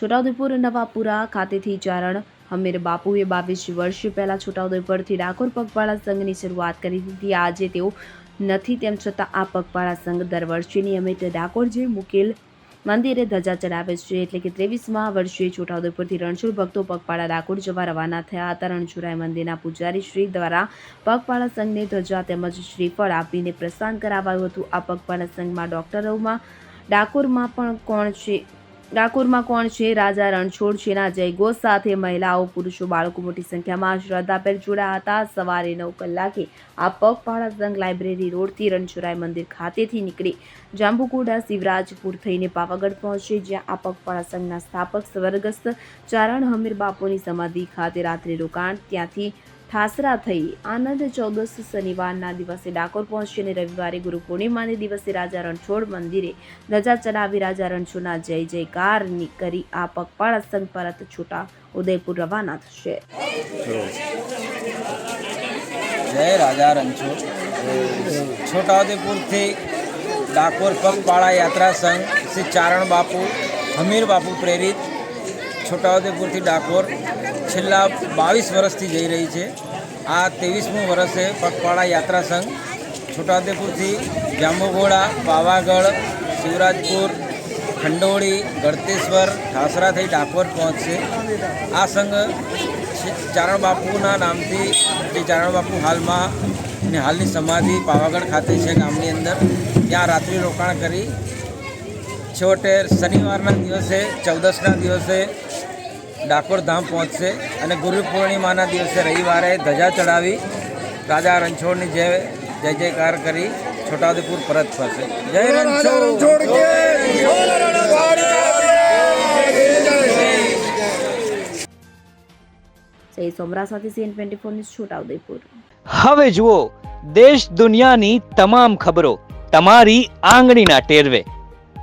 છોટાઉદેપુર નવાપુરા ખાતેથી ચારણ હમીર બાપુએ બાવીસ વર્ષ પહેલા છોટાઉદેપુરથી ડાકોર પગપાળા સંઘની શરૂઆત કરી હતી આજે તેઓ નથી તેમ છતાં આ પગપાળા સંઘ દર વર્ષે નિયમિત ડાકોર જે મુકેલ મંદિરે ધજા ચડાવે છે એટલે કે ત્રેવીસમાં વર્ષે છોટાઉદેપુરથી રણછોડ ભક્તો પગપાળા ડાકોર જવા રવાના થયા હતા. રણછોડરાય મંદિરના પૂજારી શ્રી દ્વારા પગપાળા સંઘને ધજા તેમજ શ્રીફળ આપીને પ્રસ્થાન કરાવાયું હતું. આ પગપાળા સંઘમાં ડોક્ટરોમાં, ડાકોરમાં પણ કોણ છે? ડાકોરમાં કોણ છે? રાજા રણછોડ છેના જયઘોષ સાથે મહિલાઓ, પુરુષો, બાળકો મોટી સંખ્યામાં શ્રદ્ધાભેર જોડાયા હતા. સવારે નવ કલાકે આ પગપાળા સંઘ લાઇબ્રેરી રોડથી રણછોડરાય મંદિર ખાતેથી નીકળી જાંબુકુડા શિવરાજપુર થઈને પાવાગઢ પહોંચે, જ્યાં આ પગપાળા સંઘના સ્થાપક સ્વર્ગસ્થ ચારણ હમીર બાપુની સમાધિ ખાતે રાત્રે રોકાણ. ત્યાંથી ઠાસરા થઈ આનંદ ચૌદસ શનિવારના દિવસે ડાકોર પહોંચી અને રવિવારે ગુરુ પૂર્ણિમાને દિવસે રાજા રણછોડ મંદિરે ધજા ચડાવી રાજા રણછોડના જય જયકાર કરી આ પગપાળા સંઘ પરત છૂટા ઉદયપુર રવાના થશે. જય રાજા રણછોડ. છોટાઉદેપુરથી ડાકોર પગપાળા યાત્રા સંઘ શ્રી ચારણ બાપુ, હમીર બાપુ પ્રેરિત છોટાઉદેપુરથી ડાકોર છેલ્લા બાવીસ વર્ષથી જઈ રહી છે. આ ત્રેવીસમું વર્ષે પગપાળા યાત્રા સંઘ છોટાઉદેપુરથી જાંબુઘોડા, પાવાગઢ, શિવરાજપુર, ખંડોળી, ગળતેશ્વર ઠાસરા ડાકોર પહોંચશે. આ સંઘ ચારણબાપુના ચારણ બાપુના નામથી જે ચારણ હાલમાં ને હાલની સમાધિ પાવાગઢ ખાતે છે ગામની અંદર, ત્યાં રાત્રિ રોકાણ કરી. છેવટે શનિવારના દિવસે ચૌદસના દિવસે ડાકોર ધામ પહોંચશે અને ગુરુ પૂર્ણિમાના દિવસે રવિવારે ધજા ચડાવી રાજા રણછોડની જય જય જયકાર કરી છોટાઉદેપુર પરત ફરશે. જય રણછોડ. સહી Somra CN twenty four news Chhota Udepur. હવે જુઓ દેશ દુનિયાની તમામ ખબરો તમારી આંગળીના ટેરવે.